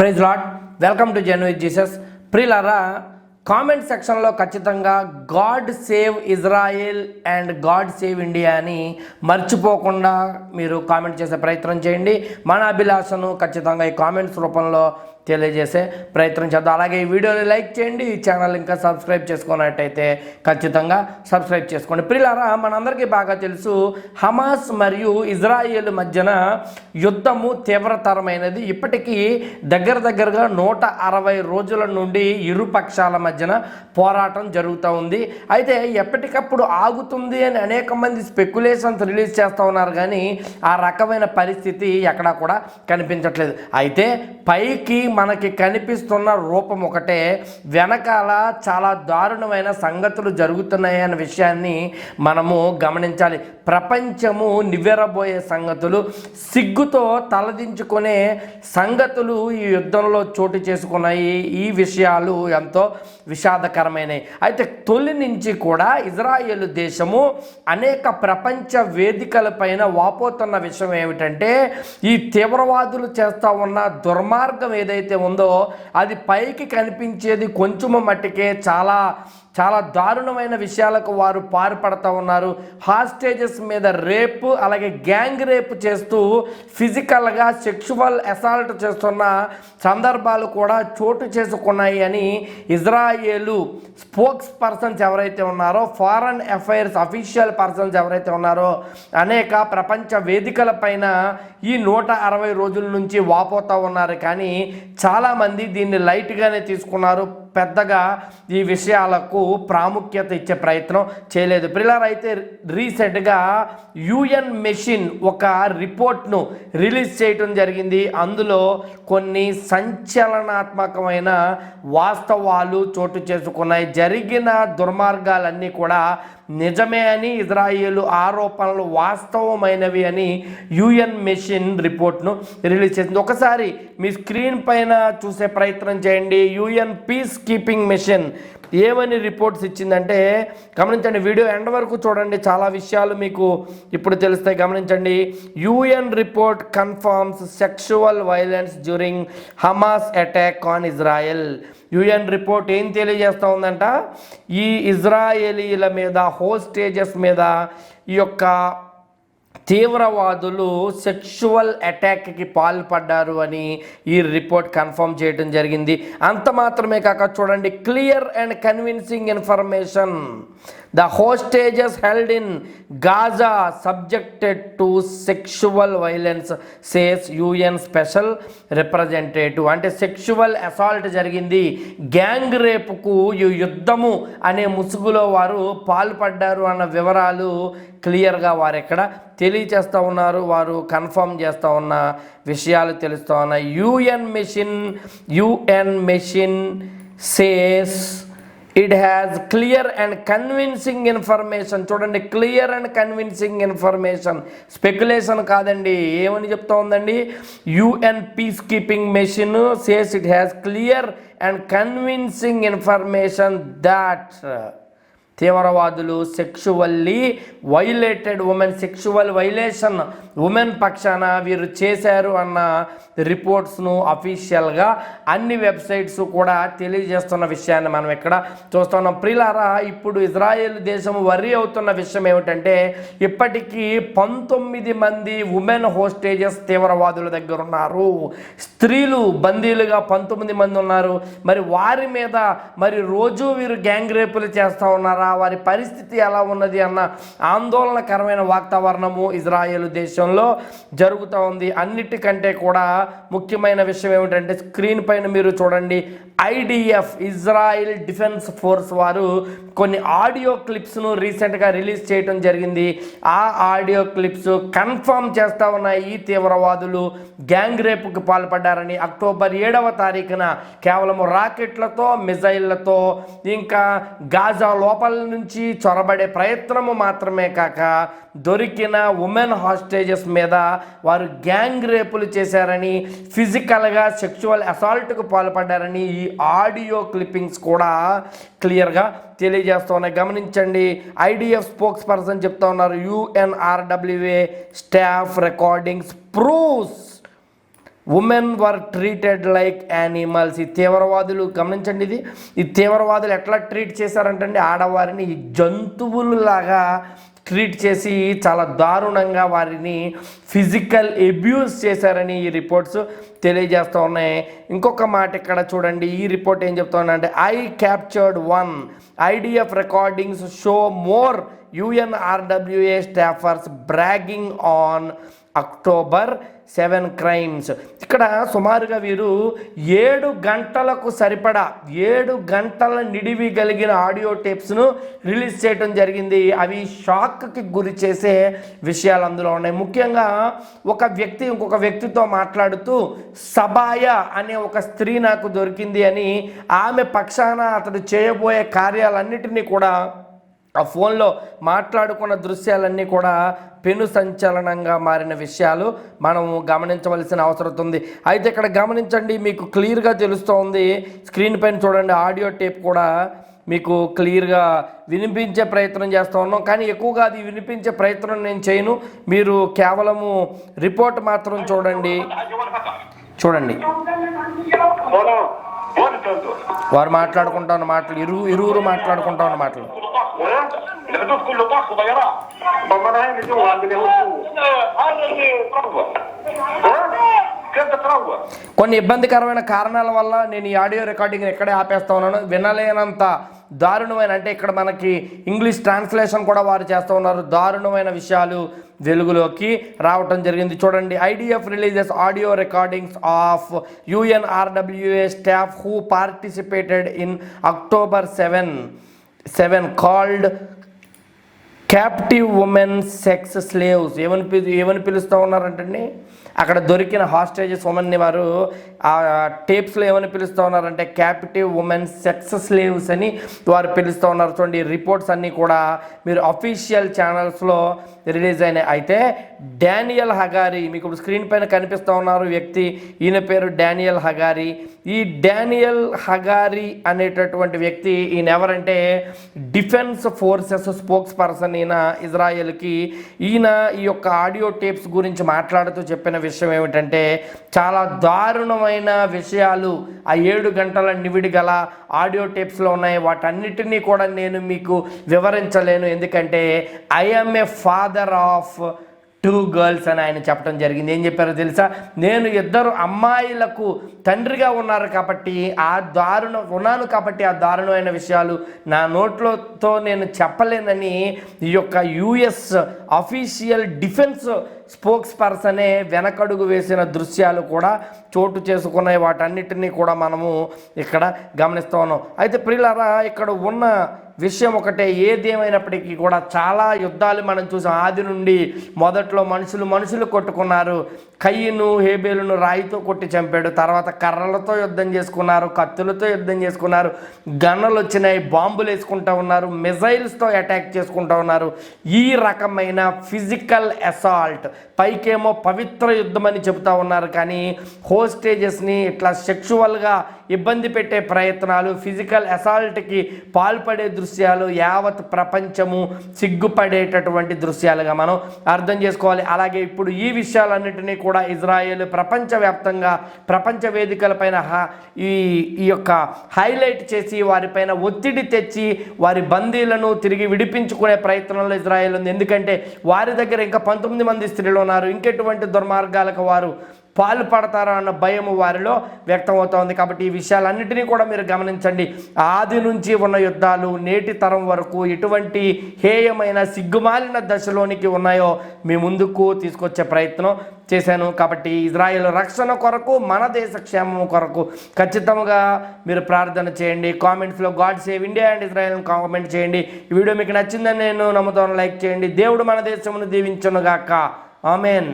Praise lot welcome to జెన్ Jesus ప్రిలరా comment సెక్షన్లో ఖచ్చితంగా God save Israel and God save India అని మర్చిపోకుండా మీరు కామెంట్ చేసే ప్రయత్నం చేయండి మన అభిలాషను ఖచ్చితంగా ఈ కామెంట్స్ రూపంలో తెలియజేసే ప్రయత్నం చేద్దాం. అలాగే ఈ వీడియోని లైక్ చేయండి ఈ ఛానల్ ఇంకా సబ్స్క్రైబ్ చేసుకున్నట్టయితే ఖచ్చితంగా సబ్స్క్రైబ్ చేసుకోండి. ప్రిలారా మనందరికీ బాగా తెలుసు హమాస్ మరియు ఇజ్రాయేల్ మధ్యన యుద్ధము తీవ్రతరమైనది. ఇప్పటికీ దగ్గర దగ్గరగా నూట అరవై రోజుల నుండి ఇరు పక్షాల మధ్యన పోరాటం జరుగుతూ ఉంది. అయితే ఎప్పటికప్పుడు ఆగుతుంది అని అనేక మంది స్పెక్యులేషన్స్ రిలీజ్ చేస్తూ ఉన్నారు కానీ ఆ రకమైన పరిస్థితి ఎక్కడా కూడా కనిపించట్లేదు. అయితే పైకి మనకి కనిపిస్తున్న రూపం ఒకటే. వెనకాల చాలా దారుణమైన సంగతులు జరుగుతున్నాయి అనే విషయాన్ని మనము గమనించాలి. ప్రపంచము నివ్వెరబోయే సంగతులు సిగ్గుతో తలదించుకునే సంగతులు ఈ యుద్ధంలో చోటు చేసుకున్నాయి. ఈ విషయాలు ఎంతో విషాదకరమైనవి అయితే తొలి నుంచి కూడా ఇజ్రాయేల్ దేశము అనేక ప్రపంచ వేదికలపైన వాపోతున్న విషయం ఏమిటంటే ఈ తీవ్రవాదులు చేస్తూ ఉన్న దుర్మార్గం ఏదైతే ఉందో అది పైకి కనిపించేది కొంచెము మట్టికే చాలా చాలా దారుణమైన విషయాలకు వారు పారుపడతా ఉన్నారు. హాస్టేజెస్ మీద రేపు అలాగే గ్యాంగ్ రేప్ చేస్తూ ఫిజికల్గా సెక్షువల్ అసాల్ట్ చేస్తున్న సందర్భాలు కూడా చోటు చేసుకున్నాయి అని ఇజ్రాయేలు స్పోక్స్ పర్సన్స్ ఎవరైతే ఉన్నారో ఫారెన్ అఫైర్స్ అఫీషియల్ పర్సన్స్ ఎవరైతే ఉన్నారో అనేక ప్రపంచ వేదికల పైన ఈ నూట అరవై రోజుల నుంచి వాపోతూ ఉన్నారు. కానీ చాలామంది దీన్ని లైట్గానే తీసుకున్నారు. పెద్దగా ఈ విషయాలకు ప్రాముఖ్యత ఇచ్చే ప్రయత్నం చేయలేదు. పిల్లలు అయితే రీసెంట్గా యుఎన్ మెషిన్ ఒక రిపోర్ట్ను రిలీజ్ చేయటం జరిగింది. అందులో కొన్ని సంచలనాత్మకమైన వాస్తవాలు చోటు చేసుకున్నాయి. జరిగిన దుర్మార్గాలన్నీ కూడా నిజమే అని ఇజ్రాయిల్ ఆరోపణలు వాస్తవమైనవి అని యుఎన్ మెషిన్ రిపోర్ట్ను రిలీజ్ చేసింది. ఒకసారి మీ స్క్రీన్ పైన చూసే ప్రయత్నం చేయండి. యుఎన్ పీస్ కీపింగ్ మెషిన్ ఏమని రిపోర్ట్స్ ఇచ్చిందంటే గమనించండి వీడియో ఎండ్ వరకు చూడండి చాలా విషయాలు మీకు ఇప్పుడు తెలుస్తాయి. గమనించండి UN report confirms sexual violence during Hamas attack on Israel UN report ఏం తెలియజేస్తూ ఉందంట? ఈ ఇజ్రాయేలీల మీద హోస్టేజెస్ మీద ఈ యొక్క తీవ్రవాదులు సెక్షువల్ అటాక్కి పాల్పడ్డారు అని ఈ రిపోర్ట్ కన్ఫర్మ్ చేయడం జరిగింది. అంత మాత్రమే కాక చూడండి clear and convincing information the hostages held in Gaza subjected to sexual violence says UN special representative అంటే సెక్షువల్ అసాల్ట్ జరిగింది. గ్యాంగ్ రేపుకు ఈ యుద్ధము అనే ముసుగులో వారు పాల్పడ్డారు అన్న వివరాలు క్లియర్గా వారు ఎక్కడ తెలియచేస్తూ ఉన్నారు. వారు కన్ఫర్మ్ చేస్తూ ఉన్న విషయాలు తెలుస్తూ ఉన్నాయి. UN mission UN mission says it has clear and convincing information చూడండి clear and convincing information speculation కాదండి. ఏమని చెప్తా ఉందండి? UN peacekeeping mission says it has clear and convincing information that తీవ్రవాదులు sexually violated women sexual violation women పక్షాన వీరు చేశారు అన్న రిపోర్ట్స్ను అఫీషియల్గా అన్ని వెబ్సైట్స్ కూడా తెలియజేస్తున్న విషయాన్ని మనం ఇక్కడ చూస్తున్నాం. ప్రిలారా ఇప్పుడు ఇజ్రాయెల్ దేశం వరి అవుతున్న విషయం ఏమిటంటే ఇప్పటికీ పంతొమ్మిది మంది ఉమెన్ హోస్టేజెస్ తీవ్రవాదుల దగ్గర ఉన్నారు. స్త్రీలు బందీలుగా పంతొమ్మిది మంది ఉన్నారు. మరి వారి మీద మరి రోజు వీరు గ్యాంగ్ రేపులు చేస్తూ ఉన్నారా? వారి పరిస్థితి ఎలా ఉన్నది అన్న ఆందోళనకరమైన వాతావరణము ఇజ్రాయెల్ దేశంలో జరుగుతూ ఉంది. అన్నిటికంటే కూడా ముఖ్యమైన విషయం ఏమిటంటే స్క్రీన్ పైన మీరు చూడండి ఐడిఎఫ్ ఇజ్రాయిల్ డిఫెన్స్ ఫోర్స్ వారు కొన్ని ఆడియో క్లిప్స్ను రీసెంట్గా రిలీజ్ చేయడం జరిగింది. ఆ ఆడియో క్లిప్స్ కన్ఫర్మ్ చేస్తూ ఉన్నాయి. ఈ తీవ్రవాదులు గ్యాంగ్ రేపుకి పాల్పడ్డారని అక్టోబర్ ఏడవ తారీఖున కేవలం రాకెట్లతో మిజైళ్ళతో ఇంకా గాజా లోపల నుంచి చొరబడే ప్రయత్నము మాత్రమే కాక దొరికిన ఉమెన్ హాస్టేజెస్ మీద వారు గ్యాంగ్ రేపులు చేశారని ఫిజికల్గా సెక్షువల్ అసాల్ట్కు పాల్పడ్డారని ఈ ఆడియో క్లిప్పింగ్స్ కూడా క్లియర్గా తెలియజేస్తున్నాయి. గమనించండి ఐడిఎఫ్ స్పోక్స్ పర్సన్ చెప్తా ఉన్నారు UNRWA staff recordings proofs women were treated like animals ఈ తీవ్రవాదులు గమనించండి ఇది. ఈ తీవ్రవాదులు ఎట్లా ట్రీట్ చేశారంటే ఆడవారిని జంతువులలాగా ట్రీట్ చేసి చాలా దారుణంగా వారిని ఫిజికల్ అబ్యూస్ చేశారని ఈ రిపోర్ట్స్ తెలియజేస్తూ ఉన్నాయి. ఇంకొక మాట ఇక్కడ చూడండి. ఈ రిపోర్ట్ ఏం చెప్తుందంటే I captured one IDF recordings show more UNRWA staffers bragging on October seven crimes. ఇక్కడ సుమారుగా వీరు ఏడు గంటలకు సరిపడా ఏడు గంటల నిడివి కలిగిన ఆడియో టేప్స్ను రిలీజ్ చేయడం జరిగింది. అవి షాక్కి గురి చేసే విషయాలు అందులో ఉన్నాయి. ముఖ్యంగా ఒక వ్యక్తి ఇంకొక వ్యక్తితో మాట్లాడుతూ సబాయ అనే ఒక స్త్రీ నాకు దొరికింది అని ఆమె పక్షాన అతడు చేయబోయే కార్యాలన్నిటినీ కూడా ఆ ఫోన్లో మాట్లాడుకున్న దృశ్యాలన్నీ కూడా పెను సంచలనంగా మారిన విషయాలు మనం గమనించవలసిన అవసరం ఉంది. అయితే ఇక్కడ గమనించండి మీకు క్లియర్గా తెలుస్తోంది. స్క్రీన్ పైన చూడండి ఆడియో టేప్ కూడా మీకు క్లియర్గా వినిపించే ప్రయత్నం చేస్తూ ఉన్నాం. కానీ ఎక్కువగా అది వినిపించే ప్రయత్నం నేను చేయను. మీరు కేవలము రిపోర్ట్ మాత్రం చూడండి. చూడండి. వారు మాట్లాడుకుంటా ఉన్న మాటలు ఇరు ఇరువురు మాట్లాడుకుంటా ఉన్న మాటలు కొన్ని ఇబ్బందికరమైన కారణాల వల్ల నేను ఈ ఆడియో రికార్డింగ్ ఎక్కడే ఆపేస్తా ఉన్నాను. వినలేనంత దారుణమైన అంటే ఇక్కడ మనకి ఇంగ్లీష్ ట్రాన్స్లేషన్ కూడా వారు చేస్తూ ఉన్నారు. దారుణమైన విషయాలు వెలుగులోకి రావటం జరిగింది. చూడండి IDF releases audio recordings of UNRWA staff who participated in October seven seven called captive women sex slaves. ఏమని ఏమని పిలుస్తూ ఉన్నారంటండి? అక్కడ దొరికిన హాస్టేజెస్ ఉమెన్ని వారు ఆ టేప్స్లో ఏమని పిలుస్తూ ఉన్నారంటే క్యాపిటివ్ ఉమెన్ సెక్స్ స్లేవ్స్ అని వారు పిలుస్తూ ఉన్నారు. చూడండి రిపోర్ట్స్ అన్నీ కూడా మీరు అఫీషియల్ ఛానల్స్లో రిలీజ్ అయినాయి. అయితే డానియల్ హగారి మీకు ఇప్పుడు స్క్రీన్ పైన కనిపిస్తూ ఉన్నారు వ్యక్తి ఈయన పేరు డానియల్ హగారి. ఈ డానియల్ హగారి అనేటటువంటి వ్యక్తి ఈయన ఎవరంటే డిఫెన్స్ ఫోర్సెస్ స్పోక్స్ పర్సన్ ఈయన ఇజ్రాయెల్కి. ఈయన ఈ యొక్క ఆడియో టేప్స్ గురించి మాట్లాడుతూ చెప్పిన విషయం ఏమిటంటే చాలా దారుణమైన విషయాలు ఆ ఏడు గంటల నివిడి గల ఆడియో టేప్స్లో ఉన్నాయి. వాటన్నిటినీ కూడా నేను మీకు వివరించలేను. ఎందుకంటే I'm a father of two girls అని ఆయన చెప్పడం జరిగింది. ఏం చెప్పారో తెలుసా? నేను ఇద్దరు అమ్మాయిలకు తండ్రిగా ఉన్నారు కాబట్టి ఆ దారుణం ఉన్నాను కాబట్టి ఆ దారుణమైన విషయాలు నా నోట్లతో నేను చెప్పలేనని ఈ యొక్క యుఎస్ అఫీషియల్ డిఫెన్స్ స్పోక్స్ పర్సనే వెనకడుగు వేసిన దృశ్యాలు కూడా చోటు చేసుకున్నాయి. వాటన్నిటినీ కూడా మనము ఇక్కడ గమనిస్తూ ఉన్నాం. అయితే ప్రియులరా ఇక్కడ ఉన్న విషయం ఒకటే ఏది ఏమైనప్పటికీ కూడా చాలా యుద్ధాలు మనం చూసాం. ఆది నుండి మొదట్లో మనుషులు మనుషులు కొట్టుకున్నారు. కయ్యను హేబేలును రాయితో కొట్టి చంపాడు. తర్వాత కర్రలతో యుద్ధం చేసుకున్నారు కత్తులతో యుద్ధం చేసుకున్నారు. గన్నలు వచ్చినాయి బాంబులు వేసుకుంటూ ఉన్నారు మిజైల్స్తో అటాక్ చేసుకుంటూ ఉన్నారు. ఈ రకమైన ఫిజికల్ అసాల్ట్ పైకేమో పవిత్ర యుద్ధం అని చెబుతా ఉన్నారు. కానీ హోస్టేజెస్ని ఇట్లా సెక్షువల్గా ఇబ్బంది పెట్టే ప్రయత్నాలు ఫిజికల్ అసాల్ట్కి పాల్పడే దృశ్యాలు యావత్ ప్రపంచము సిగ్గుపడేటటువంటి దృశ్యాలుగా మనం అర్థం చేసుకోవాలి. అలాగే ఇప్పుడు ఈ విషయాలన్నింటినీ కూడా ఇజ్రాయెల్ ప్రపంచవ్యాప్తంగా ప్రపంచ వేదికలపైన ఈ ఈ యొక్క హైలైట్ చేసి వారిపైన ఒత్తిడి తెచ్చి వారి బందీలను తిరిగి విడిపించుకునే ప్రయత్నంలో ఇజ్రాయెల్ ఉంది. ఎందుకంటే వారి దగ్గర ఇంకా పంతొమ్మిది మంది స్త్రీలు ఉన్నారు. ఇంకెటువంటి దుర్మార్గాలకు వారు పాల్పడతారా అన్న భయం వారిలో వ్యక్తమవుతోంది. కాబట్టి ఈ విషయాలన్నింటినీ కూడా మీరు గమనించండి. ఆది నుంచి ఉన్న యుద్ధాలు నేటి తరం వరకు ఎటువంటి హేయమైన సిగ్గుమాలిన దశలోనికి ఉన్నాయో మీ ముందుకు తీసుకొచ్చే ప్రయత్నం చేశాను. కాబట్టి ఇజ్రాయెల్ రక్షణ కొరకు మన దేశ క్షేమం కొరకు ఖచ్చితంగా మీరు ప్రార్థన చేయండి. కామెంట్స్లో God save India and Israel comment చేయండి. ఈ వీడియో మీకు నచ్చిందని నేను నమ్ముతాను. లైక్ చేయండి. దేవుడు మన దేశమును దీవించునుగాక. ఆమెన్.